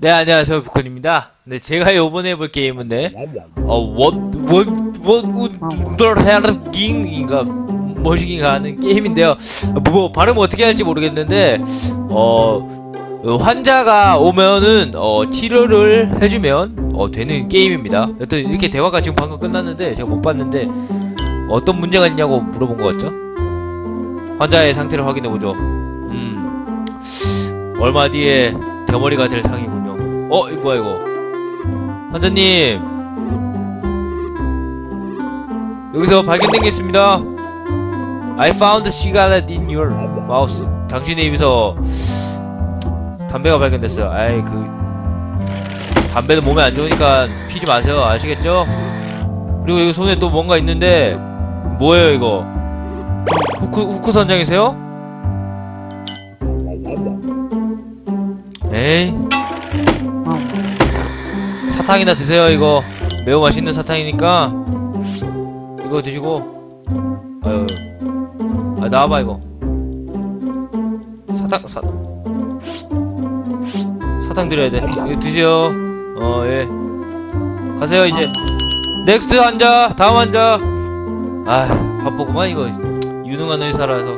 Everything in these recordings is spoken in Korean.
네 안녕하세요 비콘입니다. 네 제가 요번에 해볼 게임은 네 어원원원운더헤르깅인가 뭐시긴가 하는 게임인데요. 뭐 발음 어떻게 할지 모르겠는데 어 어, 환자가 오면은 어 치료를 해주면 어 되는 게임입니다. 여튼 이렇게 대화가 지금 방금 끝났는데 제가 못 봤는데 어떤 문제가 있냐고 물어본 것 같죠? 환자의 상태를 확인해 보죠. 음 얼마 뒤에 대머리가 될 상이군요. 어, 이거 뭐야 이거? 환자님 여기서 발견된 게 있습니다. I found cigarette in your mouth. 당신의 입에서 담배가 발견됐어요. 아이 그 담배는 몸에 안 좋으니까 피지 마세요. 아시겠죠? 그리고 여기 손에 또 뭔가 있는데 뭐예요 이거? 후크 후크 선장이세요? 에이. 사탕이나 드세요 이거. 매우 맛있는 사탕이니까. 이거 드시고. 아유. 아 나와봐 이거. 사탕 사 사탕 드려야 돼. 이거 드세요. 어 예. 가세요 이제. 넥스트 환자 다음 환자 아 바쁘구만 이거. 유능한 의사라서.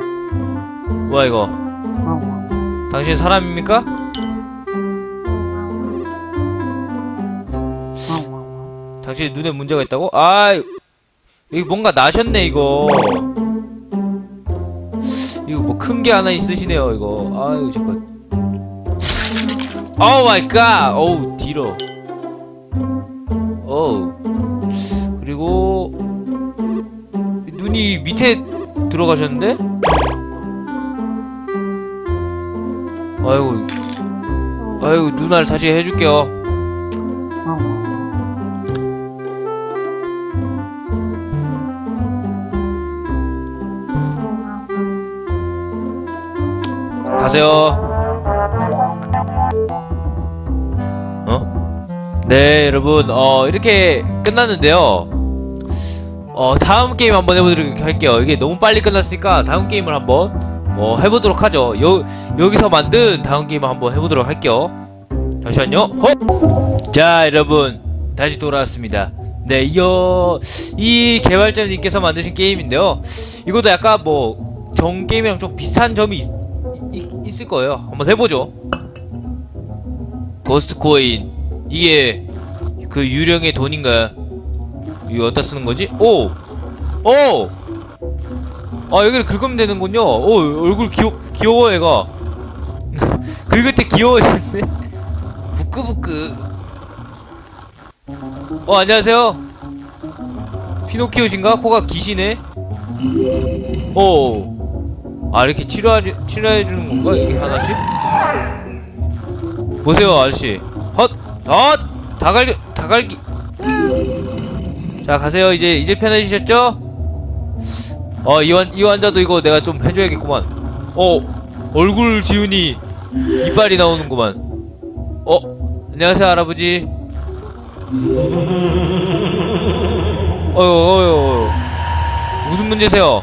뭐야 이거? 당신 사람입니까? 당신 눈에 문제가 있다고? 아, 이거 뭔가 나셨네 이거. 이거 뭐 큰 게 하나 있으시네요 이거. 아유 잠깐. 오 마이 갓. 어우 뒤로. 어우. 그리고 눈이 밑에 들어가셨는데? 아이고. 아이고 눈알 다시 해줄게요. 가세요. 어? 네, 여러분, 어, 이렇게 끝났는데요. 어, 다음 게임 한번 해보도록 할게요. 이게 너무 빨리 끝났으니까 다음 게임을 한번, 어, 해보도록 하죠. 여, 여기서 만든 다음 게임을 한번 해보도록 할게요. 잠시만요. 헛! 자, 여러분, 다시 돌아왔습니다. 네, 이어, 이 개발자님께서 만드신 게임인데요. 이것도 약간 뭐, 정 게임이랑 좀 비슷한 점이 있을 거예요. 한번 해보죠. 고스트 코인. 이게 그 유령의 돈인가? 이거 어디다 쓰는 거지? 오! 오! 아, 여기를 긁으면 되는군요. 오, 얼굴 귀여, 귀여워, 얘가. 긁을 때 귀여워지는데? 부끄부끄. 어, 안녕하세요. 피노키오신가? 코가 기시네? 오. 아 이렇게 치료해 치료해 주는 건가 이게 하나씩? 보세요 아저씨 헛! 헛! 다갈기 다갈기 자 가세요 이제 이제 편해지셨죠? 어이 이 환자도 이거 내가 좀 해줘야겠구만 어 얼굴 지훈이 이빨이 나오는구만 어 안녕하세요 할아버지 어휴 어휴 무슨 문제세요?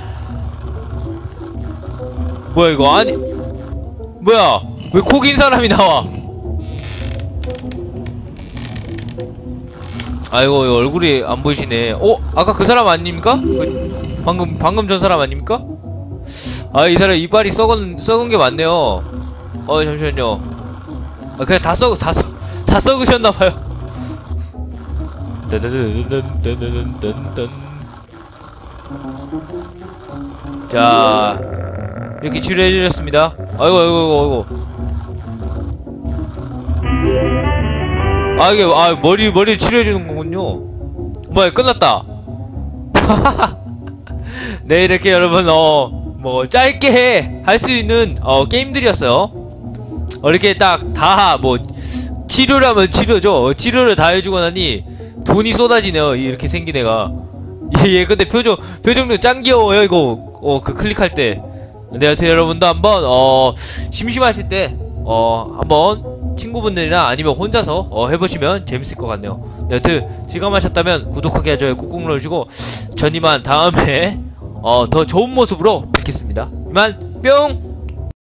뭐야 이거? 아니 뭐야? 왜 코긴 사람이 나와? 아이고 얼굴이 안 보이시네. 어? 아까 그 사람 아닙니까? 그, 방금 방금 전 사람 아닙니까? 아 이 사람 이빨이 썩은 썩은 게 많네요. 어 잠시만요. 아 그냥 다 썩 다 썩 다 썩으셨나봐요. 자 이렇게 치료해주셨습니다. 아이고, 아이고, 아이고. 아, 이게, 아, 머리, 머리 치료해주는 거군요. 뭐야, 끝났다. 네, 이렇게 여러분, 어, 뭐, 짧게 할 수 있는, 어, 게임들이었어요. 어, 이렇게 딱, 다, 뭐, 치료라면 치료죠. 어, 치료를 다 해주고 나니, 돈이 쏟아지네요. 이렇게 생긴 애가. 얘, 얘, 근데 표정, 표정도 짱 귀여워요, 이거. 어, 그 클릭할 때. 네, 여튼 여러분도 한번 어 심심하실 때 어 한번 친구분들이나 아니면 혼자서 어 해보시면 재밌을 것 같네요. 네, 여튼 즐거움하셨다면 구독하기 좋아요 꾹꾹 눌러주시고 전 이만 다음에 어 더 좋은 모습으로 뵙겠습니다. 이만 뿅.